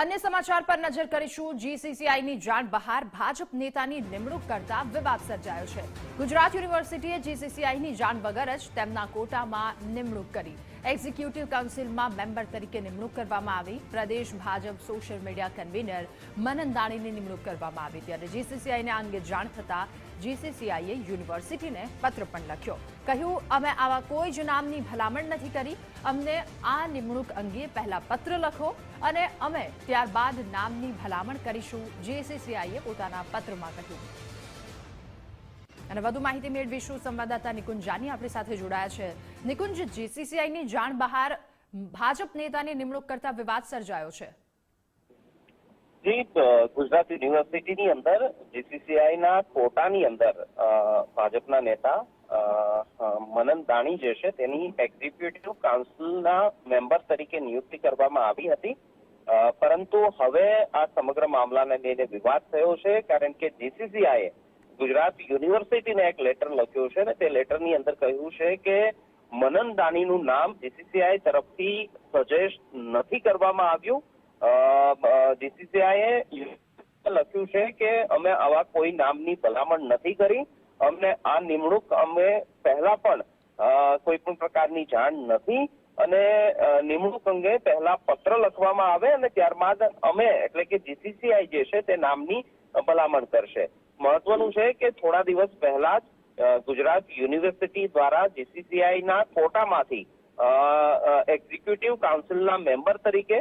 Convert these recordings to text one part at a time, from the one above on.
અન્ય સમાચાર પર નજર કરીશું. જીસીસીઆઈની જાણ બહાર ભાજપ નેતાની નિમણૂક કરતા વિવાદ સર્જાયો છે. ગુજરાત યુનિવર્સિટીએ જીસીસીઆઈની જાણ વગર જ તેમના કોટામાં નિમણૂક કરી. એક્ઝિક્યુટિવ કાઉન્સિલમાં મેમ્બર તરીકે નિમણૂક કરવામાં આવી. પ્રદેશ Bhajap social media convener Manan દાણીની નિમણૂક કરવામાં આવી. ત્યારે જીસીસીઆઈને આ અંગે જાણ થતાં જીસીસીઆઈએ યુનિવર્સિટીને પત્ર પણ લખ્યો. કહ્યું, અમે આવા કોઈ જ નામની ભલામણ નથી કરી. અમને આ નિમણૂક અંગે પહેલા પત્ર લખો અને અમે ત્યારબાદ નામની ભલામણ કરીશું. જીસીસીઆઈએ પોતાના પત્રમાં કહ્યું. અને વધુ માહિતી મેળવીશું સંવાદદાતા નિકુંજ જાની આપણી સાથે જોડાયા છે. નિકુંજ, જીસીસીઆઈની જાણ બહાર ભાજપ નેતાની નિમણૂક કરતા વિવાદ સર્જાયો છે. ગુજરાત યુનિવર્સિટીની અંદર, જીસીસીઆઈના કોટાની અંદર ભાજપના નેતા મનન દાણી જે છે તેની એક્ઝિક્યુટિવ કાઉન્સિલના મેમ્બર તરીકે નિયુક્તિ કરવામાં આવી હતી. પરંતુ હવે આ સમગ્ર મામલાને લઈને વિવાદ થયો છે, કારણ કે જીસીસીઆઈએ ગુજરાત યુનિવર્સિટીને એક લેટર લખ્યો છે ને તે લેટરની અંદર કહ્યું છે કે મનન દાનીનું નામ જીસીસીઆઈ તરફથી સજેસ્ટ નથી કરવામાં આવ્યું. જીસીસીઆઈએ લખ્યું છે કે અમે આવા કોઈ નામની ભલામણ નથી કરી. અમને આ નિમણૂક અમે પહેલા પણ કોઈ પણ પ્રકારની જાણ નથી અને નિમણૂક અંગે પહેલા પત્ર લખવામાં આવે અને ત્યારબાદ અમે, એટલે કે જીસીસીઆઈ જે છે તે નામની ભલામણ કરશે. મહત્વનું છે કે થોડા દિવસ પહેલા જ ગુજરાત યુનિવર્સિટી દ્વારા જીસીસીઆઈ ના કોટામાંથી એક્ઝિક્યુટિવ કાઉન્સિલના મેમ્બર તરીકે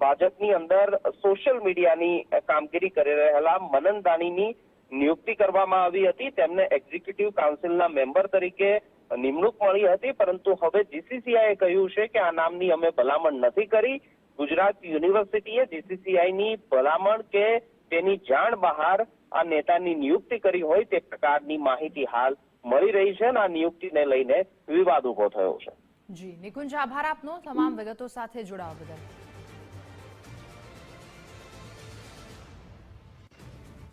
ભાજપની અંદર સોશિયલ મીડિયાની કામગીરી કરી રહેલા મનન દાણીની નિયુક્તિ કરવામાં આવી હતી. તેમને એક્ઝિક્યુટિવ કાઉન્સિલના મેમ્બર તરીકે નિમણૂક મળી હતી, પરંતુ હવે જીસીસીઆઈએ કહ્યું છે કે આ નામની અમે ભલામણ નથી કરી. ગુજરાત યુનિવર્સિટીએ જીસીસીઆઈની ભલામણ કે તેની જાણ બહાર આ નેતાની નિયુક્તિ કરી હોય તે પ્રકારની માહિતી હાલ મળી રહી છે અને આ નિયુક્તિને લઈને વિવાદ ઊભો થયો છે. જી, નિકુંજ, આભાર આપનો. તમામ વિગતો સાથે જોડાવા બદલ.